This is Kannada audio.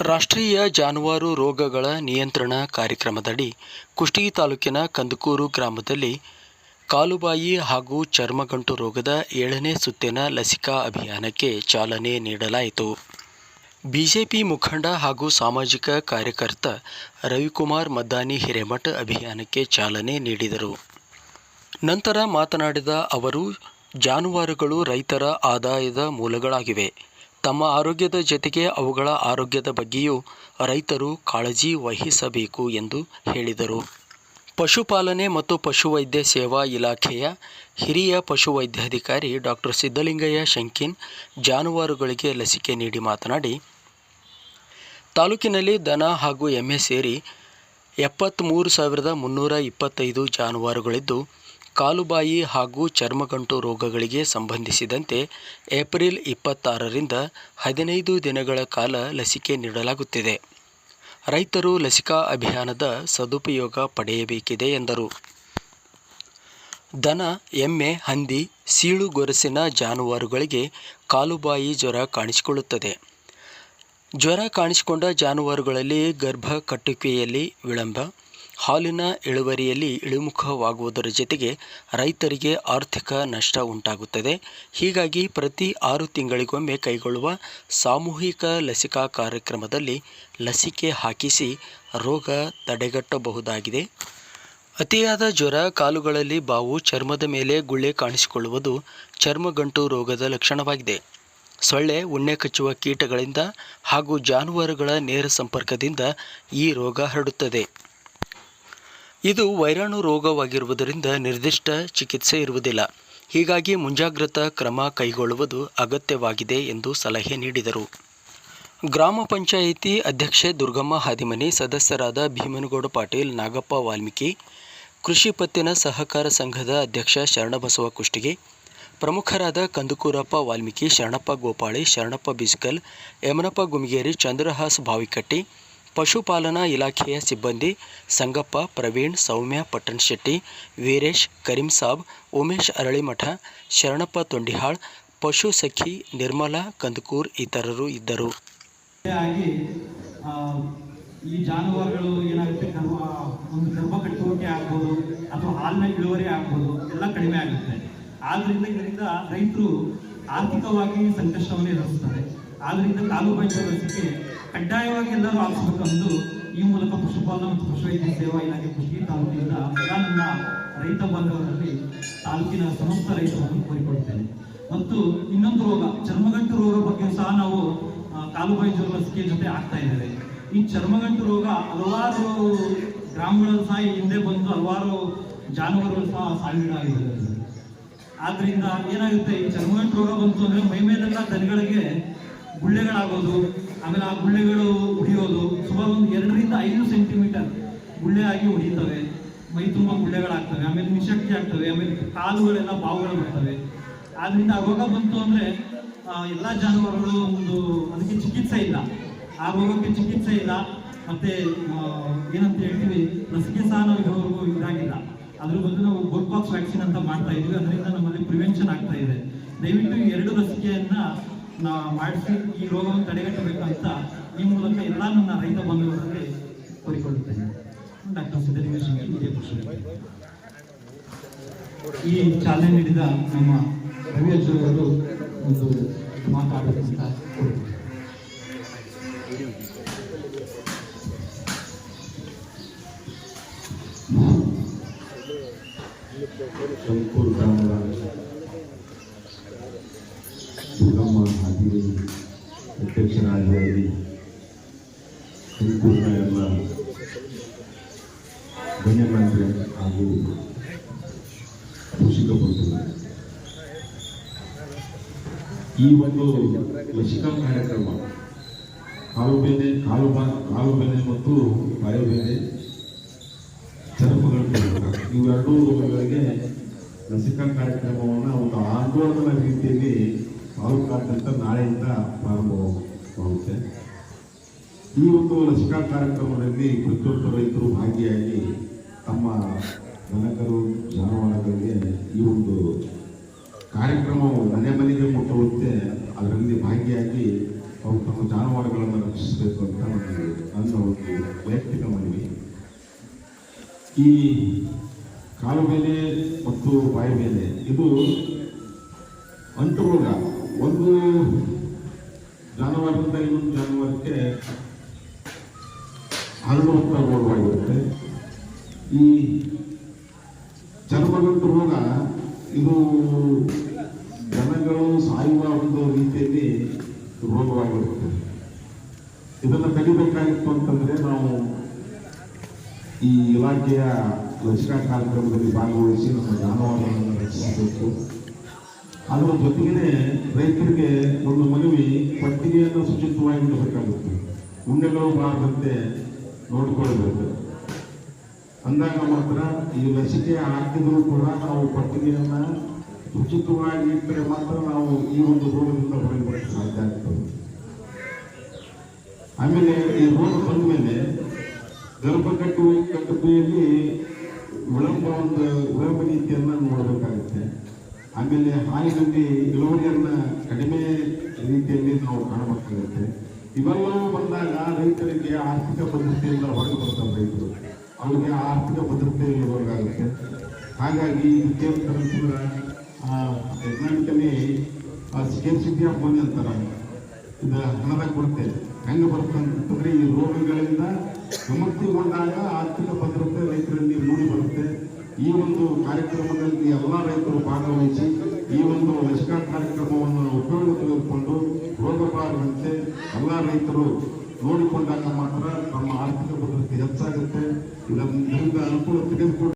ರಾಷ್ಟ್ರೀಯ ಜಾನುವಾರು ರೋಗಗಳ ನಿಯಂತ್ರಣ ಕಾರ್ಯಕ್ರಮದಡಿ ಕುಷ್ಟಗಿ ತಾಲೂಕಿನ ಕಂದಕೂರು ಗ್ರಾಮದಲ್ಲಿ ಕಾಲುಬಾಯಿ ಹಾಗೂ ಚರ್ಮಗಂಟು ರೋಗದ ಏಳನೇ ಸುತ್ತಿನ ಲಸಿಕಾ ಅಭಿಯಾನಕ್ಕೆ ಚಾಲನೆ ನೀಡಲಾಯಿತು. ಬಿಜೆಪಿ ಮುಖಂಡ ಹಾಗೂ ಸಾಮಾಜಿಕ ಕಾರ್ಯಕರ್ತ ರವಿಕುಮಾರ್ ಮದ್ದಾನಿ ಹಿರೇಮಠ ಅಭಿಯಾನಕ್ಕೆ ಚಾಲನೆ ನೀಡಿದರು. ನಂತರ ಮಾತನಾಡಿದ ಅವರು, ಜಾನುವಾರುಗಳು ರೈತರ ಆದಾಯದ ಮೂಲಗಳಾಗಿವೆ. ತಮ್ಮ ಆರೋಗ್ಯದ ಜೊತೆಗೆ ಅವುಗಳ ಆರೋಗ್ಯದ ಬಗ್ಗೆಯೂ ರೈತರು ಕಾಳಜಿ ವಹಿಸಬೇಕು ಎಂದು ಹೇಳಿದರು. ಪಶುಪಾಲನೆ ಮತ್ತು ಪಶುವೈದ್ಯ ಸೇವಾ ಇಲಾಖೆಯ ಹಿರಿಯ ಪಶುವೈದ್ಯಾಧಿಕಾರಿ ಡಾಕ್ಟರ್ ಸಿದ್ದಲಿಂಗಯ್ಯ ಶಂಕಿನ್ ಜಾನುವಾರುಗಳಿಗೆ ಲಸಿಕೆ ನೀಡಿ ಮಾತನಾಡಿ, ತಾಲೂಕಿನಲ್ಲಿ ದನ ಹಾಗೂ ಎಮ್ಮೆ ಸೇರಿ ಎಪ್ಪತ್ತ್ಮೂರು ಸಾವಿರದ ಮುನ್ನೂರ ಇಪ್ಪತ್ತೈದು ಜಾನುವಾರುಗಳಿದ್ದು ಕಾಲುಬಾಯಿ ಹಾಗೂ ಚರ್ಮಗಂಟು ರೋಗಗಳಿಗೆ ಸಂಬಂಧಿಸಿದಂತೆ ಏಪ್ರಿಲ್ ಇಪ್ಪತ್ತಾರರಿಂದ ಹದಿನೈದು ದಿನಗಳ ಕಾಲ ಲಸಿಕೆ ನೀಡಲಾಗುತ್ತಿದೆ. ರೈತರು ಲಸಿಕಾ ಅಭಿಯಾನದ ಸದುಪಯೋಗ ಪಡೆಯಬೇಕಿದೆ ಎಂದರು. ದನ, ಎಮ್ಮೆ, ಹಂದಿ, ಸೀಳು ಗೊರಸಿನ ಜಾನುವಾರುಗಳಿಗೆ ಕಾಲುಬಾಯಿ ಜ್ವರ ಕಾಣಿಸಿಕೊಳ್ಳುತ್ತದೆ. ಜ್ವರ ಕಾಣಿಸಿಕೊಂಡ ಜಾನುವಾರುಗಳಲ್ಲಿ ಗರ್ಭ ಕಟ್ಟುವಿಕೆಯಲ್ಲಿ ವಿಳಂಬ ಹಾಲಿನ ಇಳುವರಿಯಲ್ಲಿ ಇಳಿಮುಖವಾಗುವುದರ ಜೊತೆಗೆ ರೈತರಿಗೆ ಆರ್ಥಿಕ ನಷ್ಟ ಉಂಟಾಗುತ್ತದೆ. ಹೀಗಾಗಿ ಪ್ರತಿ ಆರು ತಿಂಗಳಿಗೊಮ್ಮೆ ಕೈಗೊಳ್ಳುವ ಸಾಮೂಹಿಕ ಲಸಿಕಾ ಕಾರ್ಯಕ್ರಮದಲ್ಲಿ ಲಸಿಕೆ ಹಾಕಿಸಿ ರೋಗ ತಡೆಗಟ್ಟಬಹುದಾಗಿದೆ. ಅತಿಯಾದ ಜ್ವರ, ಕಾಲುಗಳಲ್ಲಿ ಬಾವು, ಚರ್ಮದ ಮೇಲೆ ಗುಳ್ಳೆ ಕಾಣಿಸಿಕೊಳ್ಳುವುದು ಚರ್ಮಗಂಟು ರೋಗದ ಲಕ್ಷಣವಾಗಿದೆ. ಸೊಳ್ಳೆ, ಉಣ್ಣೆ ಕಚ್ಚುವ ಕೀಟಗಳಿಂದ ಹಾಗೂ ಜಾನುವಾರುಗಳ ನೇರ ಸಂಪರ್ಕದಿಂದ ಈ ರೋಗ ಹರಡುತ್ತದೆ. ಇದು ವೈರಾಣು ರೋಗವಾಗಿರುವುದರಿಂದ ನಿರ್ದಿಷ್ಟ ಚಿಕಿತ್ಸೆ ಇರುವುದಿಲ್ಲ. ಹೀಗಾಗಿ ಮುಂಜಾಗ್ರತಾ ಕ್ರಮ ಕೈಗೊಳ್ಳುವುದು ಅಗತ್ಯವಾಗಿದೆ ಎಂದು ಸಲಹೆ ನೀಡಿದರು. ಗ್ರಾಮ ಪಂಚಾಯಿತಿ ಅಧ್ಯಕ್ಷೆ ದುರ್ಗಮ್ಮ ಹಾದಿಮನಿ, ಸದಸ್ಯರಾದ ಭೀಮನಗೌಡ ಪಾಟೀಲ್, ನಾಗಪ್ಪ ವಾಲ್ಮೀಕಿ, ಕೃಷಿ ಪತ್ತಿನ ಸಹಕಾರ ಸಂಘದ ಅಧ್ಯಕ್ಷ ಶರಣಬಸವ ಕುಷ್ಟಗಿ, ಪ್ರಮುಖರಾದ ಕಂದುಕೂರಪ್ಪ ವಾಲ್ಮೀಕಿ, ಶರಣಪ್ಪ ಗೋಪಾಳಿ, ಶರಣಪ್ಪ ಬಿಸ್ಕಲ್, ಯಮನಪ್ಪ ಗುಮಿಗೇರಿ, ಚಂದ್ರಹಾಸ್ ಭಾವಿಕಟ್ಟಿ ಪಶುಪಾಲನಾ ಇಲಾಖೆಯ ಸಿಬ್ಬಂದಿ ಸಂಗಪ್ಪ, ಪ್ರವೀಣ್, ಸೌಮ್ಯ ಪಟ್ಟಣಶೆಟ್ಟಿ ವೀರೇಶ್, ಕರೀಂ ಸಾಬ್, ಉಮೇಶ್ ಅರಳಿಮಠ, ಶರಣಪ್ಪ ತೊಂಡಿಹಾಳ್, ಪಶು ಸಖಿ ನಿರ್ಮಲಾ ಕಂದಕೂರ್ ಇತರರು ಇದ್ದರು. ಈ ಜಾನುವಾರುಗಳು ಏನಾಗುತ್ತೆ? ಒಂದು ಗರ್ಭ ಕಟ್ಟುವಿಕೆ ಆಗ್ಬೋದು, ಅಥವಾ ಹಾಲಿನ ಇಳುವರಿ ಆಗ್ಬೋದು, ಎಲ್ಲ ಕಡಿಮೆ ಆಗುತ್ತೆ. ಆದ್ರಿಂದ ಇದರಿಂದ ರೈತರು ಆರ್ಥಿಕವಾಗಿ ಸಂಕಷ್ಟವನ್ನು ಎದುರಿಸ್ತಾರೆ. ಆದ್ರಿಂದ ತಾಲೂಕು ಪಂಚಾಯತ್ ಕಡ್ಡಾಯವಾಗಿ ಎಲ್ಲರೂ ಆಲಿಸಬೇಕಂದು ಈ ಮೂಲಕ ಪಶುಪಾಲನಾ ಮತ್ತು ಪಶುವೈದ್ಯ ಸೇವಾ ಇಲಾಖೆ ಕೃಷಿ ತಾಲೂಕಿನಿಂದ ಸದಾ ರೈತ ಬಾಂಧವರಲ್ಲಿ ತಾಲೂಕಿನ ಸಮಸ್ತ ರೈತರನ್ನು ಕೋರಿಕೊಳ್ಳುತ್ತೇನೆ. ಮತ್ತು ಇನ್ನೊಂದು ರೋಗ, ಚರ್ಮಗಂಟು ರೋಗ ಬಗ್ಗೆ ಸಹ ನಾವು ಕಾಲುಬಾಯಿ ಜ್ವರ ಲಸಿಕೆ ಜೊತೆ ಆಗ್ತಾ ಇದ್ದೇವೆ. ಈ ಚರ್ಮಗಂಟು ರೋಗ ಹಲವಾರು ಗ್ರಾಮಗಳಲ್ಲಿ ಸಹ ಹಿಂದೆ ಬಂದು ಹಲವಾರು ಜಾನುವಾರುಗಳು ಸಹ ಸಾವಿಗೀಡಾಗಿದ್ದಾರೆ ಆದ್ರಿಂದ ಏನಾಗುತ್ತೆ, ಈ ಚರ್ಮಗಂಟು ರೋಗ ಬಂತು ಅಂದ್ರೆ ಮೈ ಮೇಲೆಲ್ಲ ದನಗಳಿಗೆ ಗುಳ್ಳೆಗಳಾಗೋದು ಆಮೇಲೆ ಆ ಗುಳ್ಳೆಗಳು ಉಳಿಯೋದು ಸುಮಾರು ಒಂದು ಎರಡರಿಂದ ಐದು ಸೆಂಟಿಮೀಟರ್ ಗುಳ್ಳೆ ಆಗಿ ಉಳಿತವೆ ಮೈ ತುಂಬ ಗುಳ್ಳೆಗಳಾಗ್ತವೆ, ಆಮೇಲೆ ನಿಶಕ್ತಿ ಆಗ್ತವೆ, ಆಮೇಲೆ ಕಾಲುಗಳೆಲ್ಲ ಬಾವುಗಳು ಬರ್ತವೆ. ಆದ್ರಿಂದ ಆ ರೋಗ ಬಂತು ಅಂದ್ರೆ ಎಲ್ಲ ಜಾನುವಾರುಗಳು ಒಂದು ಅದಕ್ಕೆ ಚಿಕಿತ್ಸೆ ಇಲ್ಲ. ಆ ರೋಗಕ್ಕೆ ಚಿಕಿತ್ಸೆ ಇಲ್ಲ. ಮತ್ತೆ ಏನಂತ ಹೇಳ್ತೀವಿ ಲಸಿಕೆ ಸಹ ನಾವು ಇದುವರೆಗೂ ಇದಾಗಿಲ್ಲ. ಅದ್ರ ಬದಲು ನಾವು ಗೋಲ್ಪಾಕ್ಸ್ ವ್ಯಾಕ್ಸಿನ್ ಅಂತ ಮಾಡ್ತಾ ಇದೀವಿ. ಅದರಿಂದ ನಮ್ಮಲ್ಲಿ ಪ್ರಿವೆನ್ಷನ್ ಆಗ್ತಾ ಇದೆ. ದಯವಿಟ್ಟು ಎರಡು ಲಸಿಕೆಯನ್ನ ಮಾಡಿಸಿ ಈ ರೋಗವನ್ನು ಅಂತ ಈ ಮೂಲಕ ಎಲ್ಲ ನನ್ನ ರೈತ ಬಂಧುಗಳಲ್ಲಿ ಕೋರಿಕೊಳ್ಳುತ್ತೇನೆ. ಡಾಕ್ಟರ್ ಸಿದ್ದಲಿಂಗ ಶಂಕರ್ ಹಿರಿಯ ಈ ಚಾಲನೆ ನೀಡಿದ ನಮ್ಮ ರವಿ ಒಂದು ಅವರು ಒಂದು ಮಾತಾಡಬೇಕಂತ ಕೋರುತ್ತೇನೆ ತುಮಕೂರು ಗ್ರಾಮದ ಸಂಪೂರ್ಣ ಎಲ್ಲ ಹಾಗೂ ಕೃಷಿಕ ಈ ಒಂದು ಲಸಿಕಾ ಕಾರ್ಯಕ್ರಮ ಕಾಲು ಬೆಲೆ, ಕಾಲು ಬಾ, ಕಾಲು ಬೆಲೆ ಮತ್ತು ಬಾಯುಬೇನೆ ಚರ್ಮಗಳು ಇವೆರಡೂ ರೋಗಗಳಿಗೆ ಲಸಿಕಾ ಕಾರ್ಯಕ್ರಮವನ್ನು ಒಂದು ಆಂದೋಲನ ರೀತಿಯಲ್ಲಿ ತಾಲೂಕಾದ್ಯಂತ ನಾಳೆಯಿಂದ ಪ್ರಾರಂಭವಾಗುತ್ತೆ ಈ ಒಂದು ಲಸಿಕಾ ಕಾರ್ಯಕ್ರಮದಲ್ಲಿ ಪ್ರತಿಯೊಬ್ಬ ರೈತರು ಭಾಗಿಯಾಗಿ ತಮ್ಮ ಜನಕರು ಜಾನುವಾರುಗಳಿಗೆ ಈ ಒಂದು ಕಾರ್ಯಕ್ರಮವು ಮನೆ ಮನೆಗೆ ಮುಟ್ಟುವಂತೆ ಅದರಲ್ಲಿ ಭಾಗಿಯಾಗಿ ಅವರು ತಮ್ಮ ಜಾನುವಾರುಗಳನ್ನು ರಕ್ಷಿಸಬೇಕು ಅಂತ ಒಂದು ನನ್ನ ಒಂದು ವೈಯಕ್ತಿಕ ಮನವಿ. ಈ ಕಾಲು ಮೇಲೆ ಮತ್ತು ಬಾಯಿ ಮೇಲೆ ಇದು ಅಂಟು ರೋಗ. ಒಂದು ಜಾನುವಾರದಿಂದ ಇನ್ನೊಂದು ಜಾನುವಾರಕ್ಕೆ ಹರಡುವಂಥ ರೋಗವಾಗಿರುತ್ತೆ ಈ ಚರ್ಮಗಂಟು ರೋಗ ಇದು ಜನಗಳು ಸಾಯುವ ಒಂದು ರೀತಿಯಲ್ಲಿ ರೋಗವಾಗಿರುತ್ತೆ. ಇದನ್ನು ತೆಗಿಬೇಕಾಗಿತ್ತು ಅಂತಂದರೆ ನಾವು ಈ ಇಲಾಖೆಯ ಲಸಿಕಾ ಕಾರ್ಯಕ್ರಮದಲ್ಲಿ ಭಾಗವಹಿಸಿ ನಮ್ಮ ಜಾನುವಾರುಗಳನ್ನು ರಕ್ಷಿಸಬೇಕು. ಅದರ ಜೊತೆಗೆ ರೈತರಿಗೆ ಒಂದು ಮನವಿ ಪಟ್ಟಿಗೆಯನ್ನು ಶುಚಿತ್ವವಾಗಿ ಇಡಬೇಕಾಗುತ್ತೆ ಉಂಡೆಗಳು ಬಾರದಂತೆ ನೋಡಿಕೊಳ್ಳಬೇಕು. ಅಂದಾಗ ಮಾತ್ರ ಈ ಲಸಿಕೆ ಹಾಕಿದರೂ ಕೂಡ ನಾವು ಪಟ್ಟಿಗೆಯನ್ನು ಶುಚಿತ್ವವಾಗಿ ಇಟ್ಟರೆ ಮಾತ್ರ ನಾವು ಈ ಒಂದು ರೋಗದಿಂದ ಹೊರಗೆ ಬರಕ್ಕೆ ಸಾಧ್ಯ ಆಗ್ತದೆ. ಆಮೇಲೆ ಈ ರೋಗ ಬಂದ ಮೇಲೆ ಗರ್ಭ ಕಟ್ಟುವ ಕಟ್ಟುವೆಯಲ್ಲಿ ವಿಳಂಬ ಒಂದು ವಿಳಂಬ ನೀತಿಯನ್ನ ನೋಡಬೇಕಾಗುತ್ತೆ. ಆಮೇಲೆ ಹಾಲಿನಲ್ಲಿ ಇಳುವರಿಯನ್ನ ಕಡಿಮೆ ರೀತಿಯಲ್ಲಿ ನಾವು ಕಾಣಬೇಕಾಗುತ್ತೆ ಇವೆಲ್ಲವೂ ಬಂದಾಗ ರೈತರಿಗೆ ಆರ್ಥಿಕ ಭದ್ರತೆಯಿಂದ ಹೊರಗೆ ಬರ್ತಾರೆ ರೈತರು. ಅವರಿಗೆ ಆರ್ಥಿಕ ಭದ್ರತೆ ಹೊರಗಾಗುತ್ತೆ ಹಾಗಾಗಿ ಅಂತಂದ್ರೆ ಎಕನಾಮಿಕಲಿ ಸ್ಕೇರ್ಸಿಟಿ ಆಫ್ ಮನಿ ಅಂತಾರೆ. ಇದು ಹಣದ ಬರುತ್ತೆ ಹೆಂಗೆ ಬರುತ್ತೆ ಅಂತಂದ್ರೆ ಈ ರೋಗಗಳಿಂದ ವಿಮುಕ್ತಿಗೊಂಡಾಗ ಆರ್ಥಿಕ ಭದ್ರತೆ ರೈತರಲ್ಲಿ ಮೂಡಿ ಬರುತ್ತೆ. ಈ ಒಂದು ಕಾರ್ಯಕ್ರಮದಲ್ಲಿ ಎಲ್ಲ ಈ ಒಂದು ಲಸಿಕಾ ಕಾರ್ಯಕ್ರಮವನ್ನು ಉಪಯೋಗ ತೆಗೆದುಕೊಂಡು ರೋಗ ಬಾರದಂತೆ ಎಲ್ಲ ರೈತರು ನೋಡಿಕೊಂಡಾಗ ಮಾತ್ರ ನಮ್ಮ ಆರ್ಥಿಕ ಭದ್ರತೆ ಹೆಚ್ಚಾಗುತ್ತೆ. ಇದರಿಂದ ಅನುಕೂಲ ತೆಗೆದುಕೊಂಡು